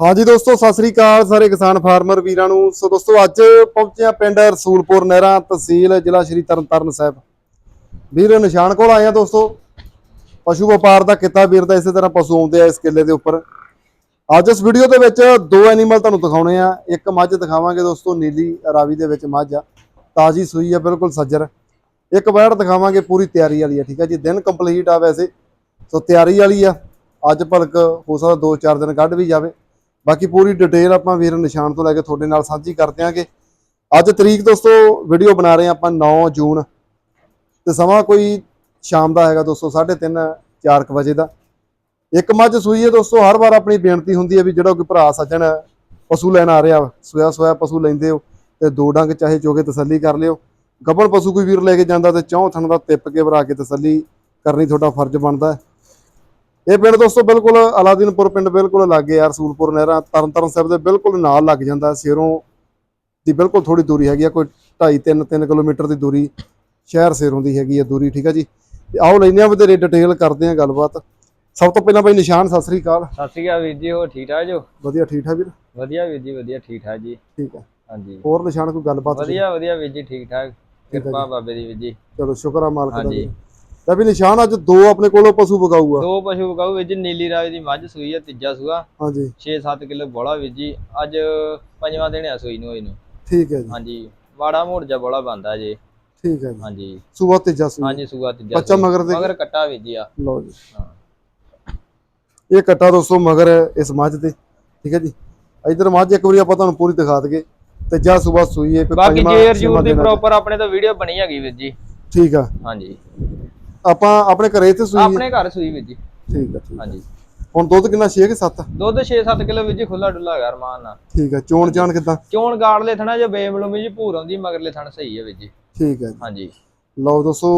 ਹਾਂਜੀ ਦੋਸਤੋ, ਸਤਿ ਸ੍ਰੀ ਅਕਾਲ ਸਾਰੇ ਕਿਸਾਨ ਫਾਰਮਰ ਵੀਰਾਂ ਨੂੰ। ਸੋ ਦੋਸਤੋ, ਅੱਜ ਪਹੁੰਚੇ ਆ ਪਿੰਡ ਰਸੂਲਪੁਰ ਨਹਿਰਾ ਤਹਿਸੀਲ ਜ਼ਿਲ੍ਹਾ ਸ਼੍ਰੀ ਤਰਨਤਾਰਨ ਸਾਹਿਬ। ਵੀਰ, ਨਿਸ਼ਾਨ ਕੋਲ ਆਏ ਆ ਦੋਸਤੋ। ਪਸ਼ੂ ਵਪਾਰ ਦਾ ਕਿੱਤਾ ਵੀਰ ਦਾ, ਇਸੇ ਤਰ੍ਹਾਂ ਪਸ਼ੂ ਆਉਂਦੇ ਆ ਇਸ ਕਿੱਲੇ ਦੇ ਉੱਪਰ। ਅੱਜ ਇਸ ਵੀਡੀਓ ਦੇ ਵਿੱਚ ਦੋ ਐਨੀਮਲ ਤੁਹਾਨੂੰ ਦਿਖਾਉਣੇ ਆ। ਇੱਕ ਮੱਝ ਦਿਖਾਵਾਂਗੇ ਦੋਸਤੋ, ਨੀਲੀ ਰਾਵੀ ਦੇ ਵਿੱਚ ਮੱਝ ਆ। ਤਾਜੀ ਸੂਈ ਆ, ਬਿਲਕੁਲ ਸੱਜਰ। ਇੱਕ ਵੈੜ ਦਿਖਾਵਾਂਗੇ, ਪੂਰੀ ਤਿਆਰੀ ਵਾਲੀ ਆ, ਠੀਕ ਆ ਜੀ। ਦਿਨ ਕੰਪਲੀਟ ਆ ਵੈਸੇ। ਸੋ ਤਿਆਰੀ ਵਾਲੀ ਆ। ਅੱਜ ਭਲਕ ਹੋ ਸਕਦਾ 2-4 ਦਿਨ ਕੱਢ ਵੀ ਜਾਵੇ। ਬਾਕੀ ਪੂਰੀ ਡਿਟੇਲ ਆਪਾਂ ਵੀਰ ਨਿਸ਼ਾਨ ਤੋਂ ਲੈ ਕੇ ਤੁਹਾਡੇ ਨਾਲ ਸਾਂਝੀ ਕਰ ਦਿਆਂਗੇ। ਅੱਜ ਤਰੀਕ ਦੋਸਤੋ ਵੀਡੀਓ ਬਣਾ ਰਹੇ ਹਾਂ ਆਪਾਂ 9 ਜੂਨ। ਤੇ ਸਮਾਂ ਕੋਈ ਸ਼ਾਮ ਦਾ ਹੈਗਾ ਦੋਸਤੋ 3:30 4 ਵਜੇ ਦਾ। ਇੱਕ ਮੱਝ ਸੂਈ ਹੈ ਦੋਸਤੋ, ਹਰ ਵਾਰ ਆਪਣੀ ਬੇਨਤੀ ਹੁੰਦੀ ਹੈ ਵੀ ਜਿਹੜਾ ਕੋਈ ਭਰਾ ਸੱਜਣ ਪਸ਼ੂ ਲੈਣ ਆ ਰਿਹਾ ਸੋਇਆ ਸੋਇਆ ਪਸ਼ੂ ਲੈਂਦੇ ਹੋ ਤੇ ਦੋ ਡੰਗ ਚਾਹੇ ਚੋਗੇ ਤਸੱਲੀ ਕਰ ਲਿਓ। ਗੱਬਣ ਪਸ਼ੂ ਕੋਈ ਵੀਰ ਲੈ ਕੇ ਜਾਂਦਾ ਤੇ ਚੌਂ ਥਣ ਦਾ ਟਿੱਪ ਕੇ ਭਰਾ ਕੇ ਤਸੱਲੀ ਕਰਨੀ ਤੁਹਾਡਾ ਫਰਜ਼ ਬਣਦਾ ਹੈ। ਇਹ ਪਿੰਡ ਦੋਸਤੋ ਬਿਲਕੁਲ ਅਲਾਦੀਨਪੁਰ ਪਿੰਡ ਬਿਲਕੁਲ ਲਾਗੇ ਆ ਰਸੂਲਪੁਰ ਨਹਿਰਾ ਤਰਨਤਾਰਨ ਸਾਹਿਬ ਦੇ ਬਿਲਕੁਲ ਨਾਲ ਲੱਗ ਜਾਂਦਾ ਸ਼ੇਰੋਂ ਦੀ ਬਿਲਕੁਲ ਥੋੜੀ ਦੂਰੀ ਹੈਗੀ ਆ ਕੋਈ 2.5 3 3 ਕਿਲੋਮੀਟਰ ਦੀ ਦੂਰੀ ਸ਼ਹਿਰ ਸ਼ੇਰੋਂ ਦੀ ਹੈਗੀ ਆ ਦੂਰੀ ਠੀਕ ਆ ਜੀ? ਤੇ ਆਓ ਲੈਨੇ ਆ ਵਧੇਰੇ ਡਿਟੇਲ ਕਰਦੇ ਆ ਗੱਲਬਾਤ। ਸਭ ਤੋਂ ਪਹਿਲਾਂ ਬਾਈ ਨਿਸ਼ਾਨ ਸਤਿ ਸ੍ਰੀ ਅਕਾਲ। ਸਤਿ ਸ਼੍ਰੀ ਅਕਾਲ ਵੀਰ ਜੀ ਹੋ ਠੀਕ ਠਾਕ ਜੋ? ਵਧੀਆ ਠੀਕ ਠਾਕ ਵੀਰ? ਵਧੀਆ ਵੀਰ ਜੀ ਵਧੀਆ ਠੀਕ ਠਾਕ ਜੀ। ਠੀਕ ਆ। ਹਾਂਜੀ। ਹੋਰ ਨਿਸ਼ਾਨ ਕੋਈ ਗੱਲਬਾਤ ਵਧੀਆ ਵਧੀਆ ਵੀਰ ਜੀ ਠੀਕ ਠਾਕ। ਕਿਰਪਾ ਬਾਬੇ ਦੀ ਵੀਰ ਜੀ। ਚਲੋ ਸ਼ੁਕਰ ਆ ਮਾਲਕ ਦਾ ਹਾਂਜੀ। ਤਾਂ ਵੀ ਨਿਸ਼ਾਨ ਅੱਜ ਦੋ ਆਪਣੇ ਕੋਲੋਂ ਪਸ਼ੂ ਵਗਾਊ ਆ ਦੋ ਪਸ਼ੂ ਵੀਰ ਜੀ ਨੀਲੀ ਰਾਵੀ ਦੀ ਮੱਝ ਸੂਈ ਆ ਤੀਜਾ ਸੂਆ। ਹਾਂਜੀ। 6-7 ਕਿਲੋ ਬੋਲਾ ਜੀ ਅੱਜ ਪੰਜਵਾਂ ਦਿਨ ਆ ਸੂਈ ਨੂੰ ਹੋਈ ਨੂੰ। ਠੀਕ ਹੈ ਜੀ। ਹਾਂਜੀ ਵਾੜਾ ਮੋੜ ਜਾ ਬੋਲਾ ਬੰਦਾ ਜੀ। ਠੀਕ ਹੈ ਜੀ। ਹਾਂਜੀ। ਸੁਬਾ ਤੇਜਾ ਸੂਈ ਹਾਂਜੀ ਸੂਆ ਤੀਜਾ ਬੱਚਾ। ਮਗਰ ਦੇ ਮਗਰ ਕੱਟਾ ਜੀ ਆ। ਲਓ ਜੀ। ਇਹ ਕੱਟਾ ਦੋਸਤੋ ਮਗਰ ਇਸ ਮੱਝ ਤੇ। ਠੀਕ ਹੈ ਜੀ। ਇਧਰ ਮੱਝ ਇੱਕ ਵਾਰੀ ਆਪਾਂ ਤੁਹਾਨੂੰ ਪੂਰੀ ਦਿਖਾ ਦਗੇ ਤੇ ਜਾ ਸਵੇਰ ਸੂਈ ਹੈ ਬਾਕੀ ਜੇਰ ਜੂਰ ਦੀ। ਪ੍ਰੋਪਰ ਆਪਣੇ ਤੋਂ ਵੀਡੀਓ ਬਣੀ ਹੈਗੀ ਵੀਰ ਜੀ। ਠੀਕ ਆ। ਹਾਂਜੀ। ਆਪਾਂ ਆਪਣੇ ਘਰੇ ਤੇ ਸੂਈ ਆਪਣੇ ਘਰ ਸੂਈ ਵੀਰ ਜੀ। ਠੀਕ ਆ ਠੀਕ। ਹਾਂਜੀ। ਹੁਣ ਦੁੱਧ ਕਿੰਨਾ 6 ਕਿ 7 ਦੁੱਧ 6-7 ਕਿਲੋ ਵੀਰ ਜੀ ਖੁੱਲਾ ਡੁੱਲਾ ਹੈਗਾ ਰਮਾਨ ਨਾਲ। ਠੀਕ ਆ ਚੋਣ ਚਾਣ ਕਿਦਾਂ? ਚੋਣ ਗਾੜਲੇ ਥਣਾ ਜੇ ਬੇਮਲੂਮੀ ਜੀ ਭੂਰ ਆਉਂਦੀ ਮਗਰਲੇ ਥਣ ਸਹੀ ਹੈ ਵੀਰ ਜੀ। ਠੀਕ ਹੈ ਹਾਂਜੀ। ਲਓ ਦੋਸਤੋ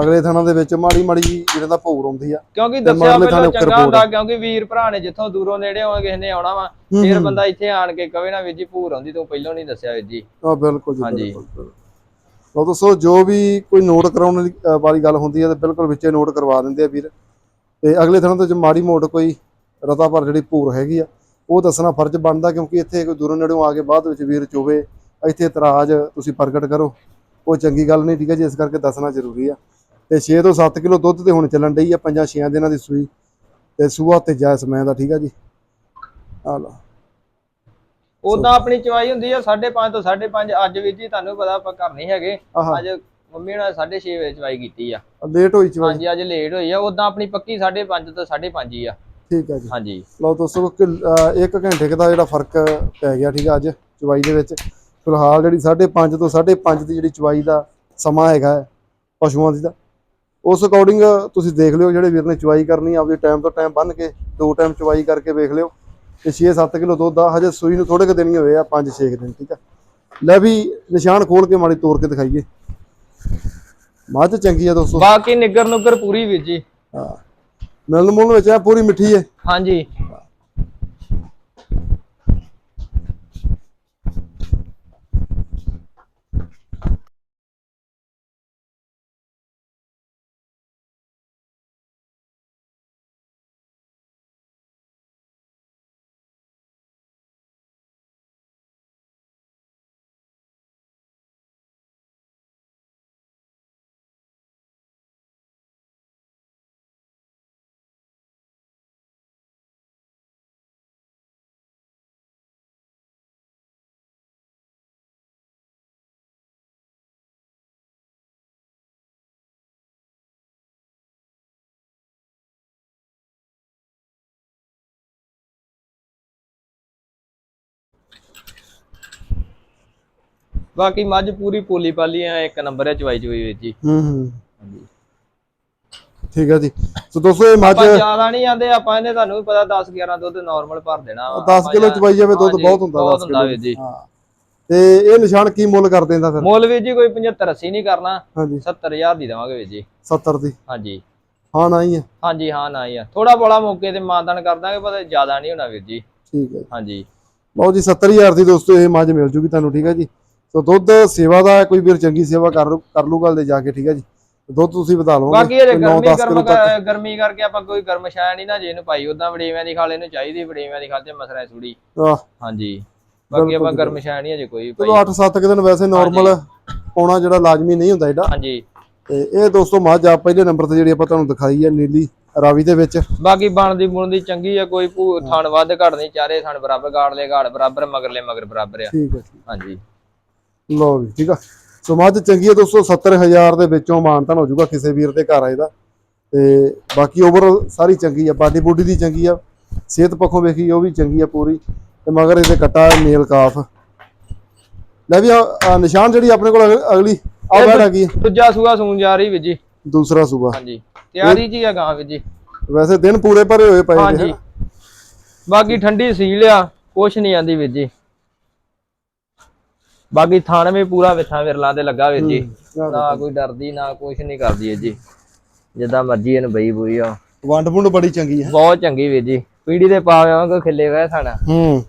ਅਗਲੇ ਥਾਣਾ ਦੇ ਵਿੱਚ ਮਾੜੀ ਮਾੜੀ ਜਿਹੀ ਜਿਹਨਾਂ ਦਾ ਭੌਰ ਆਉਂਦੀ ਆ। ਕਿਉਂਕਿ ਦੱਸਿਆ ਪਹਿਲਾਂ ਚੰਗਾ। ਹੁੰਦਾ ਕਿਉਂਕਿ ਵੀਰ ਭਰਾ ਨੇ ਜਿੱਥੋਂ ਦੂਰੋਂ ਨੇੜੇ ਹੋਏ ਕਿਸੇ ਨੇ ਆਉਣਾ ਵਾ ਫਿਰ। ਬੰਦਾ ਇੱਥੇ ਆਣ ਕੇ ਕਵੇ ਨਾ ਵੀਰ ਜੀ ਭੂਰ ਆਉਂਦੀ ਤੂੰ ਪਹਿਲਾਂ ਨਹੀਂ ਦੱਸਿਆ ਵੀਰ ਜੀ। ਆ ਬਿਲਕੁਲ ਜੀ ਹਾਂਜੀ। ਬਿਲਕੁਲ ਦੋਸਤੋ ਜੋ ਵੀ ਕੋਈ ਨੋਟ ਕਰਾਉਣ ਵਾਲੀ- ਅ, ਗੱਲ ਹੁੰਦੀ ਹੈ ਤੇ ਬਿਲਕੁਲ ਵਿੱਚੇ ਨੋਟ ਕਰਵਾ ਦਿੰਦੇ ਆ ਵੀਰ। ਤੇ ਅਗਲੇ ਥਾਣਾ ਤੋਂ ਜੇ ਮਾੜੀ ਮੋਟ ਕੋਈ ਰਤਾ ਪਰ ਜਿਹੜੀ ਭੂਰ ਹੈਗੀ ਆ ਉਹ ਦੱਸਣਾ ਫਰਜ਼ ਬਣਦਾ ਕਿਉਂਕਿ ਇੱਥੇ ਕੋਈ ਦੂਰੋਂ ਨੇੜੋਂ ਆ ਕੇ ਬਾਅਦ ਵਿੱਚ ਵੀਰ ਚੋਵੇ ਇੱਥੇ ਇਤਰਾਜ਼ ਤੁਸੀਂ ਪ੍ਰਗਟ ਕਰੋ। ਉਹ ਚੰਗੀ ਗੱਲ ਨਹੀਂ ਠੀਕ ਹੈ ਜੀ ਇਸ ਕਰਕੇ ਦੱਸਣਾ ਜ਼ਰੂਰੀ ਆ। ਤੇ 6 ਤੋਂ 7 ਕਿਲੋ ਦੁੱਧ ਤੇ ਹੁਣ ਚੱਲਣ ਡਈ ਆ ਪੰਜਾਂ 6 ਦਿਨਾਂ ਦੀ ਸੂਈ। ਤੇ ਸੂਆ ਤੇ ਜਾ ਸਮੇਂ ਦਾ ਠੀਕ ਆ ਜੀ। ਆ ਲਓ। ਉਦਾਂ ਆਪਣੀ ਚਵਾਈ ਹੁੰਦੀ ਆ 5.5 ਤੋਂ 5.5 ਅੱਜ ਵੀਰ ਜੀ ਤੁਹਾਨੂੰ ਪਤਾ ਆਪਾਂ ਘਰ ਨਹੀਂ ਹੈਗੇ। ਅੱਜ ਮੰਮੀ ਨਾਲ 6:30 ਵਜੇ ਚਵਾਈ ਕੀਤੀ ਆ। ਲੇਟ ਹੋਈ ਚਵਾਈ। ਹਾਂਜੀ ਅੱਜ ਲੇਟ ਹੋਈ ਆ ਉਦਾਂ ਆਪਣੀ ਪੱਕੀ 5.5 ਤੋਂ 5.5 ਹੀ ਆ। ਠੀਕ ਹੈ ਜੀ। ਹਾਂਜੀ। ਲਓ ਦੋਸਤੋ ਇੱਕ ਘੰਟੇ ਦਾ ਜਿਹੜਾ ਫ਼ਰਕ ਪੈ ਗਿਆ ਠੀਕ ਆ ਅੱਜ ਚਵਾਈ ਦੇ ਵਿੱਚ। ਫਿਲਹਾਲ ਜਿਹੜੀ 5:30 ਤੋਂ 5:30 ਦੀ ਜਿਹੜੀ ਚਵਾਈ ਦਾ ਸਮਾਂ ਹੈਗਾ ਪਸ਼ੂਆਂ ਦੀ ਦਾ ਉਸ ਅਕੋਰਡਿੰਗ ਤੁਸੀਂ ਦੇਖ ਲਿਓ ਜਿਹੜੇ ਵੀਰ ਨੇ ਚਵਾਈ ਕਰਨੀ ਆਪਦੇ ਟਾਈਮ ਤੋਂ ਟਾਈਮ ਬੰਨ ਕੇ ਦੋ ਟਾਈਮ ਚਵਾਈ ਕਰਕੇ ਵੇਖ ਲਿਓ। ਤੇ 6-7 ਕਿਲੋ ਦੁੱਧ ਆ ਹਜੇ ਸੂਈ ਨੂੰ ਥੋੜੇ ਕੁ ਦਿਨ ਹੀ ਹੋਏ ਆ 5-6 ਦਿਨ ਠੀਕ ਆ। ਲੈ ਵੀ ਨਿਸ਼ਾਨ ਖੋਲ ਕੇ ਮਾੜੀ ਤੋੜ ਕੇ ਦਿਖਾਈਏ। ਮੱਝ ਚੰਗੀ ਆ ਦੋਸਤੋ। ਬਾਕੀ ਨਿੱਗਰ ਨੁੱਗਰ ਪੂਰੀ ਵੀਰ ਜੀ। ਹਾਂ। ਮਿਲਣ ਮੁਲਣ ਵਿੱਚ ਆ ਪੂਰੀ ਮਿੱਠੀ ਹੈ ਹਾਂਜੀ। ਬਾਕੀ ਮੱਝ ਪੂਰੀ ਪੋਲੀ ਪਾਲੀ ਆ ਇੱਕ ਨੰਬਰ ਹੈ ਚਵਾਈ ਚਵਾਈ ਵੀਰ ਜੀ। ਹੂੰ ਹੂੰ। ਠੀਕ ਹੈ ਜੀ। ਸੋ ਦੋਸਤੋ ਇਹ ਮੱਝ ਜ਼ਿਆਦਾ ਨਹੀਂ ਆਂਦੇ ਆਪਾਂ ਇਹਨੇ ਤੁਹਾਨੂੰ ਵੀ ਪਤਾ 10 11 ਦੁੱਧ ਨਾਰਮਲ ਭਰ ਦੇਣਾ ਵਾ। 10 ਕਿਲੋ ਚਵਾਈ ਜਾਵੇ ਦੁੱਧ ਬਹੁਤ ਹੁੰਦਾ ਬਹੁਤ 10 ਹੁੰਦਾ ਕਿਲੋ। ਜੀ। ਹਾਂ। ਤੇ ਇਹ ਨਿਸ਼ਾਨ ਕੀ ਮੁੱਲ ਕਰ ਦਿੰਦਾ ਫਿਰ? ਮੁੱਲ ਵੀਰ ਜੀ ਕੋਈ 75 80 ਨਹੀਂ ਕਰਨਾ। ਹਾਂਜੀ। 70000 ਦੀ ਦੇਵਾਂਗੇ ਵੀਰ ਜੀ। 70 ਦੀ। ਹਾਂਜੀ। ਹਾਂ ਨਾ ਹੀ ਹੈ ਹਾਂਜੀ ਹਾਂ ਨਾ ਹੀ ਆ। ਥੋੜਾ ਬੋਲਾ ਮੌਕੇ ਤੇ ਮਾਨਦਾਨ ਕਰ ਦਾਂਗੇ ਪਰ ਜ਼ਿਆਦਾ ਨਹੀਂ ਹੋਣਾ ਵੀਰ ਜੀ। ਠੀਕ ਹੈ ਹਾਂਜੀ। ਲਓ ਜੀ 70000 ਦੀ ਦੋਸਤੋ ਇਹ ਮੱਝ ਮਿਲ ਜੂਗੀ ਤੁਹਾਨੂੰ ਠੀਕ ਹੈ ਜੀ। ਸੋ ਦੁੱਧ ਸੇਵਾ ਦਾ ਕੋਈ ਵੀਰ ਚੰਗੀ ਸੇਵਾ ਕਰ ਲੂ- ਕਰ ਲੂਗਾ ਲੈ ਜਾ ਕੇ ਠੀਕ ਹੈ ਜੀ? ਦੁੱਧ ਤੁਸੀਂ ਵਧਾ ਲਓਗੇ ਬਾਕੀ ਇਹ ਨੌ, ਗਰਮੀ ਕਰਕੇ ਆਪਾਂ ਕੋਈ ਗਰਮ ਸ਼ਾਇ ਨਹੀਂ ਨਾ ਜੇ ਇਹਨੂੰ ਪਾਈ ਉਦਾਂ ਵੜੇਵਿਆਂ ਦੀ ਖਾਲ ਇਹਨੂੰ ਚਾਹੀਦੀ ਵੜੇਵਿਆਂ ਦੀ ਖਾਲ ਤੇ ਮਸਰਾ ਸੁੜੀ ਹਾਂਜੀ। ਬਾਕੀ ਆਪਾਂ ਗਰਮ ਸ਼ਾਇ ਨਹੀਂ ਅਜੇ ਕੋਈ ਚਲੋ 8-7 ਦਿਨ ਵੈਸੇ ਨਾਰਮਲ ਪਾਉਣਾ ਜਿਹੜਾ ਲਾਜ਼ਮੀ ਨਹੀਂ ਹੁੰਦਾ ਇਹਦਾ। ਹਾਂਜੀ। ਤੇ ਇਹ ਦੋਸਤੋ ਮੱਝ ਆ ਪਹਿਲੇ ਨੰਬਰ ਤੇ ਜਿਹੜੀ ਆਪਾਂ ਤੁਹਾਨੂੰ ਦਿਖਾਈ ਹੈ ਨੀਲੀ ਰਾਵੀ ਦੇ ਵਿੱਚ। ਬਾਕੀ ਬਣਦੀ ਬੁਣਦੀ ਚੰਗੀ ਆ ਕੋਈ ਥਣ ਵੱਧ ਘੱਟ ਨਹੀਂ ਚਾਰੇ ਥਣ ਬਰਾਬਰ ਗਾੜ ਲੈ ਗਾੜ ਬਰਾਬਰ ਮਗਰਲੇ ਮਗਰ ਬਰਾਬਰ ਆ। ਠੀਕ ਹੈ ਹਾਂਜੀ। ਲਓ ਵੀ ਠੀਕ ਆ। ਸੋ ਮੱਝ ਚੰਗੀ ਹੈ ਦੋਸਤੋ 70000 ਦੇ ਵਿੱਚੋਂ ਮਾਨਤਨ ਹੋ ਜਾਊਗਾ ਕਿਸੇ ਵੀਰ ਦੇ ਘਰ ਆ ਇਹਦਾ ਤੇ ਬਾਕੀ ਓਵਰ ਸਾਰੀ ਚੰਗੀ ਆ ਬਾਡੀ ਬੋਡੀ ਦੀ ਚੰਗੀ ਆ ਸਿਹਤ ਪੱਖੋਂ ਵੇਖੀ ਉਹ ਵੀ ਚੰਗੀ ਆ ਪੂਰੀ। ਤੇ ਮਗਰ ਇਹਦੇ ਕੱਟਾ ਮੇਲ ਕਾਫ। ਲੈ ਵੀ ਨਿਸ਼ਾਨ ਜਿਹੜੀ ਆਪਣੇ ਕੋਲ ਅਗ- ਅਗਲੀ ਆ ਬੈਠ ਆ। ਗਈ ਦੂਜਾ ਸੂਆ ਸੂਣ ਜਾ ਰਹੀ ਵੀਰ ਜੀ। ਦੂਸਰਾ ਸੂਬਾ ਹਾਂਜੀ ਤਿਆਰੀ ਜੀ ਆ ਗਾਂ ਵੀਰ ਜੀ। ਵੈਸੇ ਦਿਨ ਪੂਰੇ ਭਰੇ ਹੋਏ ਪਏ ਨੇ ਹਾਂਜੀ। ਬਾਕੀ ਠੰਡੀ ਸੀਲ ਆ ਕੁਛ ਨਹੀਂ ਆਂਦੀ ਵੀਰ ਜੀ। ਬਾਕੀ ਥਣ ਵੀ ਪੂਰਾ ਵਿਥਾਂ ਵਿਰਲਾਂ ਤੇ ਲੱਗਾ ਵੀਰ ਜੀ। ਨਾ ਕੋਈ ਡਰਦੀ ਨਾ ਕੁਛ ਨਹੀਂ ਕਰਦੀ ਜੀ। ਜਿੱਦਾਂ ਮਰਜ਼ੀ ਇਹਨੂੰ ਬਈ ਬੂਈ ਆ। ਵੰਡ ਵੁੰਡ ਬੜੀ ਚੰਗੀ ਹੈ। ਬਹੁਤ ਚੰਗੀ ਵੀਰ ਜੀ। ਪੀੜੀ ਦੇ ਪਾਵੇ ਵਾਂਗੂ ਖਿੱਲੇ ਗਏ ਸਾਡਾ ਹੂੰ।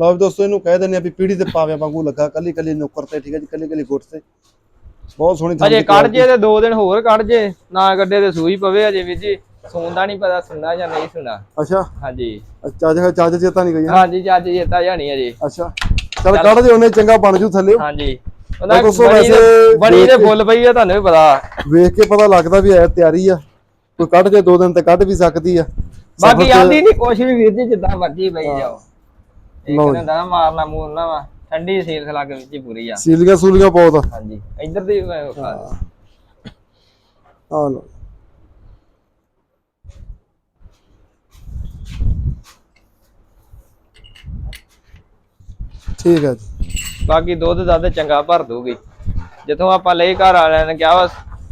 ਲਓ ਵੀ ਦੋਸਤੋ ਇਹਨੂੰ ਕਹਿ ਦਿੰਦੇ ਆ ਵੀ ਪੀੜੀ ਤੇ ਪਾਵਿਆਂ ਵਾਂਗੂ ਲੱਗਾ। ਕੱਲੀ ਕੱਲੀ ਨੁੱਕਰ ਤੇ ਠੀਕ ਹੈ ਜੀ ਕੱਲੀ ਕੱਲੀ ਗੁੱਟ ਤੇ। ਬਹੁਤ ਸੋਹਣੀ ਥਾਂ ਅਜੇ ਦੀ ਕੱਢ ਜੇ ਤੇ ਦੋ ਦਿਨ ਹੋਰ ਕੱਢ ਜੇ। ਨਾ ਗੱਡੇ ਤੇ ਸੂਈ ਪਵੇ ਅਜੇ ਵੀਰ ਜੀ। ਸੌਂਦਾ ਨਹੀਂ ਪਤਾ ਸੁਣਨਾ ਜਾਂ ਨਹੀਂ ਸੁਣਨਾ। ਅੱਛਾ। ਹਾਂਜੀ। ਚਾਜ ਚਾਜ ਚੇਤਾ ਨਹੀਂ ਗਈ? ਹਾਂਜੀ ਜੱਜ ਜੇਤਾ ਜਾਣੀ ਅਜੇ। ਅੱਛਾ। ਚਲ ਕੱਢ ਦੇ ਉਹਨੇ ਚੰਗਾ ਬਣ ਜੂ ਥੱਲੇ। ਹਾਂਜੀ। ਬਣੀ ਦੇ- ਵੈਸੇ ਬਣੀ ਦੇ ਫੁੱਲ ਪਈ ਆ ਤੁਹਾਨੂੰ ਵੀ ਪਤਾ। ਵੇਖ ਕੇ ਪਤਾ ਲੱਗਦਾ ਵੀ ਐ ਤਿਆਰੀ ਆ। ਕੋਈ ਕੱਢ ਜੇ ਦੋ ਦਿਨ ਤੇ ਕੱਢ ਵੀ ਸਕਦੀ ਆ। ਬਾਕੀ ਆਂਦੀ ਨਹੀਂ ਕੁਛ ਵੀ ਵੀਰ ਜੀ ਜਿੱਦਾਂ ਮਰਜ਼ੀ ਬਈ ਜਾਓ। ਇੱਕ ਲਓ ਨੇ ਹੁੰਦਾ ਮਾਰਨਾ ਮੂਰਨਾ ਵਾ। ਠੰਡੀ ਸੀਲ ਖਲਾ ਕੇ ਵਿੱਚ ਪੂਰੀ ਆ। ਸੀਲੀਆਂ ਸੂਲੀਆਂ ਬਹੁਤ ਹਾਂਜੀ। ਇੱਧਰ ਦੀ। ਆ ਲਓ। ਠੀਕ ਹੈ ਜੀ। ਬਾਕੀ ਦੁੱਧ ਦੱਧ ਚੰਗਾ ਭਰ ਦੂਗੀ ਜਿੱਥੋਂ ਆਪਾਂ ਲਈ ਘਰ ਵਾਲਿਆਂ ਨੇ ਕਿਹਾ ਵਾ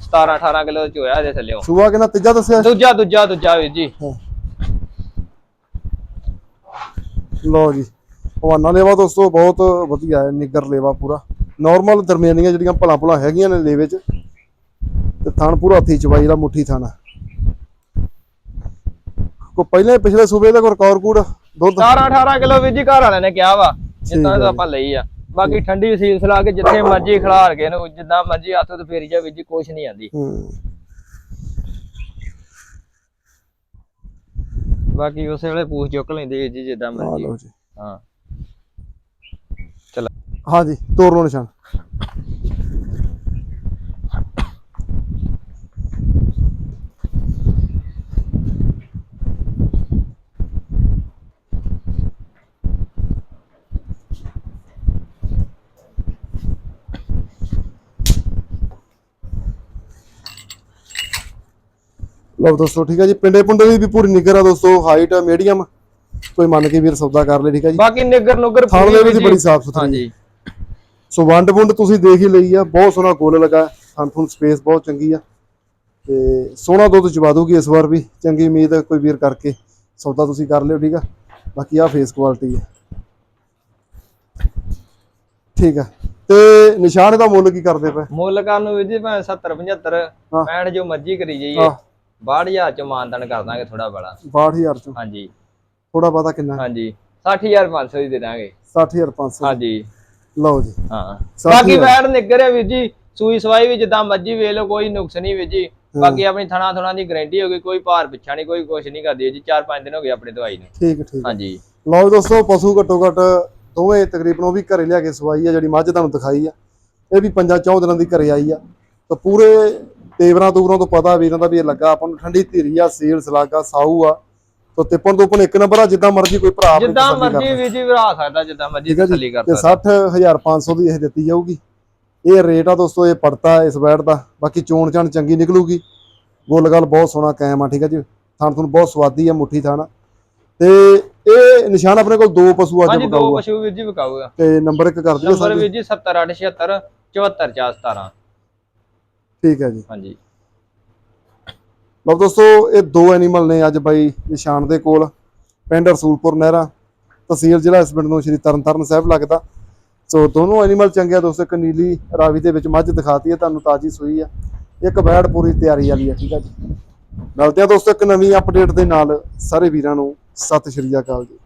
17 18 ਕਿਲੋ ਚੋਇਆ ਇਹਦੇ ਥੱਲੇੋਂ ਸੁਬਾ ਕਿੰਨਾ ਤੀਜਾ ਦੱਸਿਆ ਦੂਜਾ ਦੂਜਾ ਦੂਜਾ ਵੀਰ ਜੀ। ਲਓ ਜੀ ਹਵਾਨਾ ਲੇਵਾ ਦੋਸਤੋ ਬਹੁਤ ਵਧੀਆ ਹੈ ਨਿੱਗਰ ਲੇਵਾ ਪੂਰਾ। ਨਾਰਮਲ ਦਰਮਿਆਨੀਆਂ ਜਿਹੜੀਆਂ ਭਲਾ ਭਲਾ ਹੈਗੀਆਂ ਨੇ ਲੇਵੇ 'ਚ ਤੇ ਥਣ ਪੂਰਾ ਹੱਥੀ ਚਵਾਈ ਦਾ ਮੁੱਠੀ ਥਣ ਆ। ਕੋ ਪਹਿਲੇ ਪਿਛਲੇ ਸੂਬੇ ਦਾ ਕੋਈ ਰਿਕਾਰਡ ਕੂੜ ਦੁੱਧ? 17 18 ਕਿਲੋ ਵੀਰ ਜੀ ਘਰ ਵਾਲਿਆਂ ਨੇ ਕਿਹਾ ਵਾ ਜਿੱਦਾਂ ਦਾ ਆਪਾਂ ਲਈ ਆ। ਬਾਕੀ ਠੰਡੀ ਸੀਲ ਸਲਾ ਕੇ ਜਿੱਥੇ ਮਰਜ਼ੀ ਖਿਲਾਰ ਕੇ ਇਹਨੂੰ ਜਿੱਦਾਂ ਮਰਜ਼ੀ ਹੱਥ ਤੇ ਫੇਰੀ ਜਾ ਜੀ ਕੁਛ ਨਹੀਂ ਆਂਦੀ। ਬਾਕੀ ਉਸੇ ਵੇਲੇ ਪੂਛ ਚੁੱਕ ਲੈਂਦੇ ਜੀ ਜਿੱਦਾਂ ਮਰਜ਼ੀ। ਹਾਂ। ਚਲ ਹਾਂਜੀ ਤੋਰ ਲਓ ਨਿਸ਼ਾਨ। ਲਓ ਦੋਸਤੋ ਠੀਕ ਹੈ ਜੀ। ਪਿੰਡੇ ਪੁੰਡੇ ਦੀ ਵੀ ਪੂਰੀ ਨਿਗਰ ਆ ਦੋਸਤੋ। ਹਾਈਟ ਮੀਡੀਅਮ ਕੋਈ ਮੰਨ ਕੇ ਵੀਰ ਸੌਦਾ ਕਰ ਲੈ ਠੀਕ ਹੈ ਜੀ। ਬਾਕੀ ਨਿੱਗਰ ਨੁੱਗਰ ਥਾਲ ਦੇ ਵਿੱਚ। ਬੜੀ ਸਾਫ਼ ਸੁਥਰੀ। ਹਾਂਜੀ। ਸੋ ਵੰਡ ਵੁੰਡ ਤੁਸੀਂ ਦੇਖ ਹੀ ਲਈ ਆ। ਬਹੁਤ ਸੋਹਣਾ ਗੋਲ ਲੱਗਾ। ਥੁਣ ਸਪੇਸ ਬਹੁਤ ਚੰਗੀ ਆ। ਤੇ ਸੋਹਣਾ ਦੁੱਧ ਚਵਾ ਦੂਗੀ ਇਸ ਵਾਰ ਵੀ। ਚੰਗੀ ਉਮੀਦ ਹੈ ਕੋਈ ਵੀਰ ਕਰਕੇ ਸੌਦਾ ਤੁਸੀਂ ਕਰ ਲਿਓ ਠੀਕ ਆ। ਬਾਕੀ ਆ ਫੇਸ ਕੁਆਲਿਟੀ ਹੈ ਠੀਕ ਆ। ਤੇ ਨਿਸ਼ਾਨ ਦਾ ਮੁੱਲ ਕੀ ਕਰਦੇ ਪਏ? ਮੁੱਲ ਕਰਨ ਨੂੰ ਵੀਰ ਜੀ ਭਾਵੇਂ 70 75 ਹਾਂ। 65 ਜੋ ਮਰਜ਼ੀ ਕਰੀ ਜਾਈਏ। 62000 ਚ ਮਾਨਦਨ ਕਰ ਦਾਂਗੇ ਥੋੜਾ ਬੜਾ। 62000 ਚੋਂ? ਹਾਂਜੀ। ਥੋੜਾ ਪਤਾ ਕਿੰਨਾ? ਹਾਂਜੀ। 60500 ਦੀ ਦੇ ਦਾਂਗੇ। 60500 ਹਾਂਜੀ। ਲਓ ਜੀ। ਹਾਂ। ਬਾਕੀ। ਵੈੜ ਨਿੱਗਰ ਹੈ ਵੀਰ ਜੀ। ਸੂਈ ਸਵਾਈ ਵੀ ਜਿੱਦਾਂ ਮਰਜ਼ੀ ਵੇਖ ਲਓ ਕੋਈ ਨੁਕਸ ਨਹੀਂ ਵੀਰ ਜੀ। ਬਾਕੀ ਆਪਣੀ ਥਣਾ ਥਣਾ ਦੀ ਗਾਰੰਟੀ ਹੋ ਗਈ ਕੋਈ ਭਾਰ ਪਿੱਛਾ ਨਹੀਂ ਕੋਈ ਕੁਛ ਨਹੀਂ ਕਰਦੀ ਜੀ। 4-5 ਦਿਨ ਹੋ ਗਏ ਆਪਣੀ ਦਵਾਈ ਨੂੰ। ਠੀਕ ਠੀਕ। ਹਾਂਜੀ। ਲਓ ਦੋਸਤੋ ਪਸ਼ੂ ਘੱਟੋ ਘੱਟ ਦੋਵੇਂ ਤਕਰੀਬਨ ਉਹ ਵੀ ਘਰੇ ਲਿਆ ਕੇ ਸਵਾਈ ਆ ਜਿਹੜੀ ਮੱਝ ਤੁਹਾਨੂੰ ਦਿਖਾਈ ਆ। ਇਹ ਵੀ ਪੰਜਾਂ ਚੌਂ ਦਿਨਾਂ ਦੀ ਘਰੇ ਆਈ ਆ। ਤਾਂ ਪੂਰੇ ਤੇਵਰਾਂ ਤੂਵਰਾਂ ਤੋਂ ਪਤਾ ਵੀਰਾਂ ਦਾ ਵੀ ਇਹ ਲੱਗਾ ਆਪਾਂ ਨੂੰ ਠੰਡੀ ਧੀਰੀ ਆ ਸੀਲ ਸਲਾਗਾ ਸਾਊ ਆ ਤਾਂ ਤਿੱਪਣ ਤੋਪਣ ਇੱਕ ਨੰਬਰ ਆ ਜਿੱਦਾਂ ਮਰਜ਼ੀ ਕੋਈ ਭਰਾ ਜਿੱਦਾਂ ਮਰਜ਼ੀ ਵੀਰ ਜੀ ਵਰਾ ਸਕਦਾ ਜਿੱਦਾਂ ਮਰਜ਼ੀ ਤਸੱਲੀ ਕਰ ਤੇ ਸਕਦਾ 60500 ਦੀ ਇਹ ਦਿੱਤੀ ਜਾਊਗੀ। ਇਹ ਰੇਟ ਆ ਦੋਸਤੋ ਇਹ ਪੜਤਾ ਇਸ ਵੈਟ ਦਾ ਬਾਕੀ ਚੋਣ ਚਾਣ ਚੰਗੀ ਨਿਕਲੂਗੀ। ਗੋਲ ਗੱਲ ਬਹੁਤ ਸੋਹਣਾ ਕਾਇਮ ਆ ਠੀਕ ਹੈ ਜੀ ਥਣ ਤੁਹਾਨੂੰ ਬਹੁਤ ਸਵਾਦੀ ਆ ਮੁੱਠੀ ਥਣ ਤੇ ਇਹ ਨਿਸ਼ਾਨ ਆਪਣੇ ਕੋਲ ਦੋ ਪਸ਼ੂ ਅੱਜ ਹਾਂਜੀ ਦੋ ਪਸ਼ੂ ਵੀਰ ਜੀ ਵਿਕਾਊਗਾ। ਤੇ ਨੰਬਰ ਇੱਕ ਕਰ ਦਿਓ ਨੰਬਰ ਵੀਰ ਜੀ 70876 74417 ਠੀਕ ਹੈ ਜੀ। ਹਾਂਜੀ। ਲਓ ਦੋਸਤੋ ਇਹ ਦੋ ਐਨੀਮਲ ਨੇ ਅੱਜ ਬਾਈ ਨਿਸ਼ਾਨ ਦੇ ਕੋਲ ਪਿੰਡ ਰਸੂਲਪੁਰ ਨਹਿਰਾ ਤਹਿਸੀਲ ਜ਼ਿਲ੍ਹਾ ਇਸ ਪਿੰਡ ਨੂੰ ਸ਼੍ਰੀ ਤਰਨਤਾਰਨ ਸਾਹਿਬ ਲੱਗਦਾ। ਸੋ ਦੋਨੋਂ ਐਨੀਮਲ ਚੰਗੇ ਆ ਦੋਸਤੋ ਇੱਕ ਨੀਲੀ ਰਾਵੀ ਦੇ ਵਿੱਚ ਮੱਝ ਦਿਖਾਤੀ ਹੈ ਤੁਹਾਨੂੰ ਤਾਜੀ ਸੂਈ ਆ। ਇੱਕ ਬੈੜ ਪੂਰੀ ਤਿਆਰੀ ਵਾਲੀ ਆ ਠੀਕ ਆ ਜੀ। ਮਿਲਦੇ ਆ ਦੋਸਤੋ ਇੱਕ ਨਵੀਂ ਅਪਡੇਟ ਦੇ ਨਾਲ। ਸਾਰੇ ਵੀਰਾਂ ਨੂੰ ਸਤਿ ਸ਼੍ਰੀ ਅਕਾਲ ਜੀ।